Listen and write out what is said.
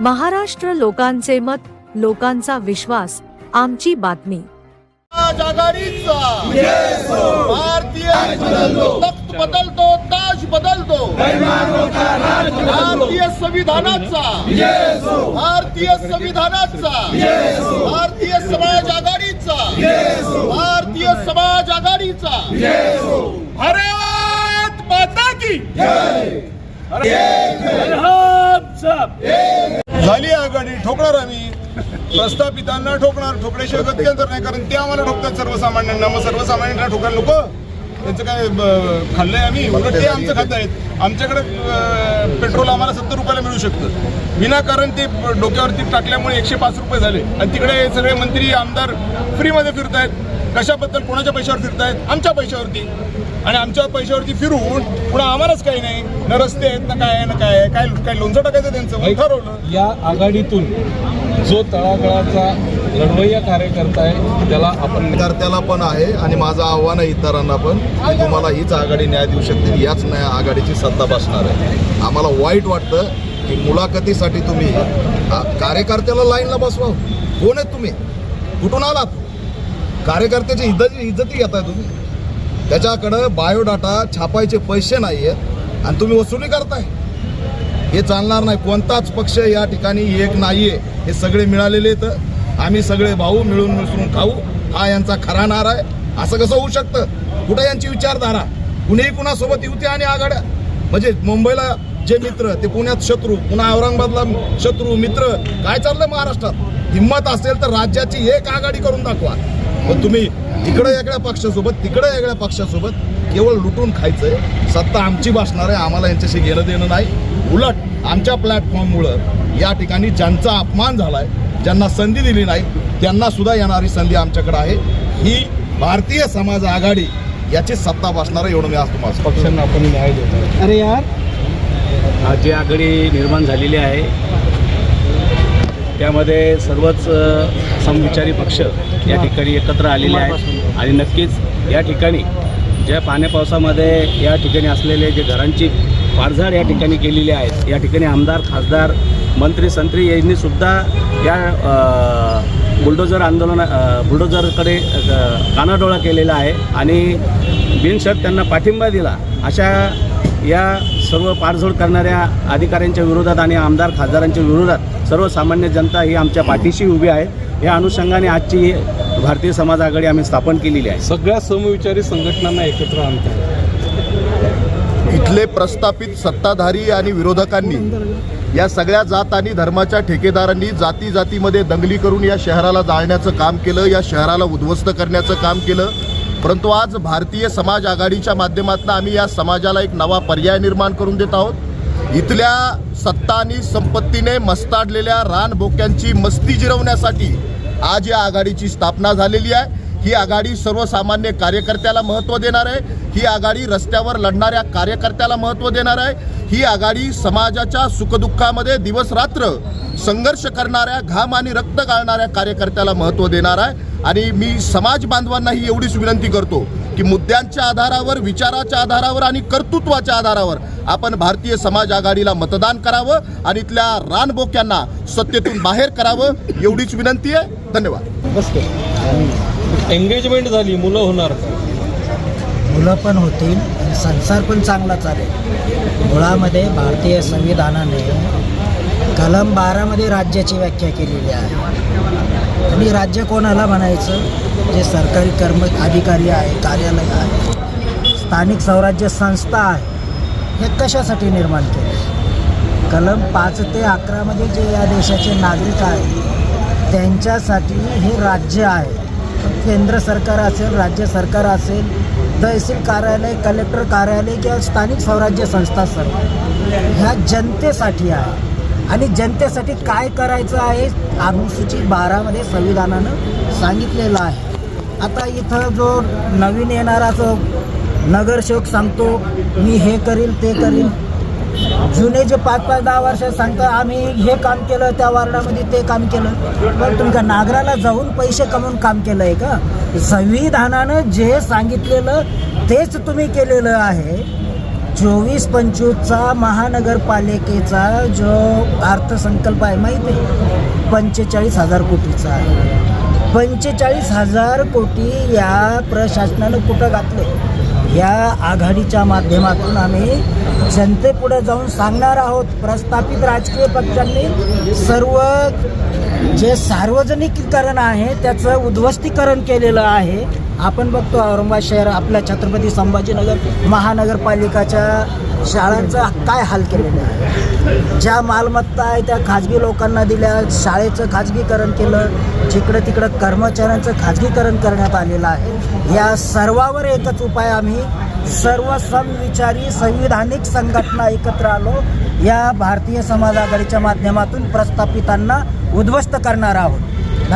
महाराष्ट्र लोकांचे मत लोकांचा विश्वास आमची बातमी समाज आघाडीचा भारतीय तख्त बदलतो ताज बदलतो भारतीय संविधानाचा भारतीय संविधानाचा भारतीय समाज आघाडीचा भारतीय समाज आघाडीचा भारत माता की झाली आघाडी ठोकणार आम्ही. प्रस्थापितांना ठोकणार ठोकण्याशिवाय गत्यंतर नाही कारण ते आम्हाला ठोकतात सर्वसामान्यांना मग सर्वसामान्यांना ठोकायला नको. त्यांचं काय ब- खाल्लंय आम्ही. उलट ते आमचं खात आहेत. आमच्याकडे पेट्रोल आम्हाला सत्तर रुपयाला मिळू शकतं. विनाकारण ते डोक्यावरती टाकल्यामुळे एकशे पाच रुपये झाले. आणि तिकडे सगळे मंत्री आमदार फ्रीमध्ये फिरतायत. कशाबद्दल कोणाच्या पैशावर फिरतायत? आमच्या पैशावरती. आणि आमच्या पैशावरती फिरून पुन्हा आम्हालाच काही नाही. न रस्ते आहेत ना काय आहे ना काय आहे. काय काय लोणचं टाकायचं त्यांचं? ठरवलं या आघाडीतून जो तळागाळाचा लढवय्या कार्यकर्ता आहे त्याला आपण विद्यार्थ्याला पण आहे आणि माझं आव्हान आहे इतरांना पण तुम्हाला हीच आघाडी न्याय देऊ शकते याच न्याय आघाडीची सत्ता बसणार आहे. आम्हाला वाईट वाटतं की मुलाखतीसाठी तुम्ही कार्यकर्त्याला लाईनला बसवा कोण आहेत तुम्ही? कुठून आलात? कार्यकर्त्याची इज्जत इज्जती घेताय तुम्ही. त्याच्याकडं बायोडाटा छापायचे पैसे नाही आहेत आणि तुम्ही वसुली करताय. हे चालणार नाही. कोणताच पक्ष या ठिकाणी एक नाहीये. हे सगळे मिळालेले आहेत. आम्ही सगळे भाऊ मिळून मिसळून खाऊ. हा यांचा खरा नार आहे. असं कसं होऊ शकतं? कुठं यांची विचारधारा? कुणीही कुणासोबत युती आणि आघाड्या. म्हणजे मुंबईला जे मित्र ते पुण्यात शत्रू पुन्हा औरंगाबादला शत्रू मित्र. काय चाललंय महाराष्ट्रात? हिंमत असेल तर राज्याची एक आघाडी करून दाखवा. पण तुम्ही इकडे वेगळ्या पक्षासोबत तिकडे वेगळ्या पक्षासोबत केवळ लुटून खायचंय. सत्ता आमची बसणार आहे आम्हाला यांच्याशी घेणं देणं नाही. उलट आमच्या प्लॅटफॉर्ममुळं या ठिकाणी ज्यांचा अपमान झालाय ज्यांना संधी दिली नाही त्यांना सुद्धा येणारी संधी आमच्याकडे आहे. ही भारतीय समाज आघाडी याची सत्ता बसणार आहे एवढं मी आज तुम्हाला. पक्षांना आपण न्याय देतो अरे यार. आज जी आघाडी निर्माण झालेली आहे. त्यामध्ये सर्वच समविचारी पक्ष या ठिकाणी एकत्र आलेले आहेत. आणि नक्कीच या ठिकाणी ज्या पाण्या पावसामध्ये या ठिकाणी असलेले जे घरांची पाडझाड या ठिकाणी केलेली आहेत या ठिकाणी आमदार खासदार मंत्री संत्री यांनीसुद्धा या बुलडोजर आंदोलन बुलडोजरकडे कानाडोळा केलेला आहे. आणि बिनशर्त त्यांना पाठिंबा दिला. अशा या सर्व पारझोड करणाऱ्या अधिकाऱ्यांच्या विरोधात आणि आमदार खासदारांच्या विरोधात सर्वसामान्य जनता ही आमच्या पाठीशी उभी आहे. या अनुषंगाने आजची ही भारतीय समाज आघाडी आम्ही स्थापन केलेली आहे. सगळ्या समविचारी संघटनांना एकत्र आणतात इथले प्रस्थापित सत्ताधारी आणि विरोधकांनी या सगळ्या जात आणि धर्माच्या ठेकेदारांनी जाती जातीमध्ये दंगली करून या शहराला जाळण्याचं काम केलं या शहराला उद्ध्वस्त करण्याचं काम केलं. परंतु आज भारतीय समाज आघाडीच्या माध्यमातून आम्ही या समाजाला एक नवा पर्याय निर्माण करून देत आहोत. इथल्या सत्ता आणि संपत्तीने मस्ताडलेल्या रानबोक्यांची मस्ती जिरवण्यासाठी आज या आघाडीची स्थापना झालेली आहे. ही आघाडी सर्वसामान्य कार्यकर्त्याला महत्त्व देणार आहे. ही आघाडी रस्त्यावर लढणाऱ्या कार्यकर्त्याला महत्त्व देणार आहे. ही आघाडी समाजाच्या सुखदुःखामध्ये दिवस रात्र संघर्ष करणाऱ्या घाम आणि रक्त गाळणाऱ्या कार्यकर्त्याला महत्त्व देणार आहे. आणि मी समाज बांधवांनाही एवढीच विनंती करतो की मुद्द्यांच्या आधारावर विचाराच्या आधारावर आणि कर्तृत्वाच्या आधारावर आपण भारतीय समाज आघाडीला मतदान करावं आणि इथल्या रानबोक्यांना सत्तेतून बाहेर करावं एवढीच विनंती आहे. धन्यवाद. एंगेजमेंट झाली मुलं होणार. मुलं पण होतील आणि संसार पण चांगला चालेल. मुळामध्ये भारतीय संविधानाने कलम बारामध्ये राज्याची व्याख्या केलेली आहे. आणि राज्य कोणाला म्हणायचं? जे सरकारी कर्म अधिकारी आहे कार्यालय आहे स्थानिक स्वराज्य संस्था आहे हे कशासाठी निर्माण केले? कलम पाच ते अकरामध्ये जे या देशाचे नागरिक आहेत त्यांच्यासाठी हे राज्य आहे. केंद्र सरकार असेल राज्य सरकार असेल तहसील कार्यालय कलेक्टर कार्यालय किंवा स्थानिक स्वराज्य संस्था सर ह्या जनतेसाठी आहे. आणि जनतेसाठी काय करायचं आहे अनुसूचित बारामध्ये संविधानानं सांगितलेलं आहे. आता इथं जो नवीन येणारा जो नगरसेवक सांगतो मी हे करील ते करील जुने जे पाच पाच दहा वर्ष सांगतात आम्ही हे काम केलं त्या वार्डामध्ये ते काम केलं. पण तुमच्या का नागराला जाऊन पैसे कमवून काम केलं आहे का? संविधानानं जे सांगितलेलं तेच तुम्ही केलेलं आहे. चोवीस पंचवीसचा महानगरपालिकेचा जो अर्थसंकल्प आहे माहिती आहे? पंचेचाळीस हजार कोटीचा आहे. पंचेचाळीस हजार कोटी या प्रशासनानं कुठं घातले? या आघाडीच्या माध्यमातून आम्ही जनतेपुढे जाऊन सांगणार आहोत प्रस्थापित राजकीय पक्षांनी सर्व जे सार्वजनिकीकरण आहे त्याचं उद्ध्वस्तीकरण केलेलं आहे. आपण बघतो औरंगाबाद शहर आपल्या छत्रपती संभाजीनगर महानगरपालिकाच्या शाळांचा काय हाल केलेला आहे? ज्या मालमत्ता आहे त्या खाजगी लोकांना दिल्या शाळेचं खाजगीकरण केलं जिकडं तिकडं कर्मचाऱ्यांचं खाजगीकरण करण्यात आलेलं आहे या सर्वावर एकच उपाय आम्ही सर्व समविचारी संविधानिक संघटना एकत्र आलो या भारतीय समाज आघाडीच्या माध्यमातून प्रस्थापितांना उद्ध्वस्त करणार आहोत.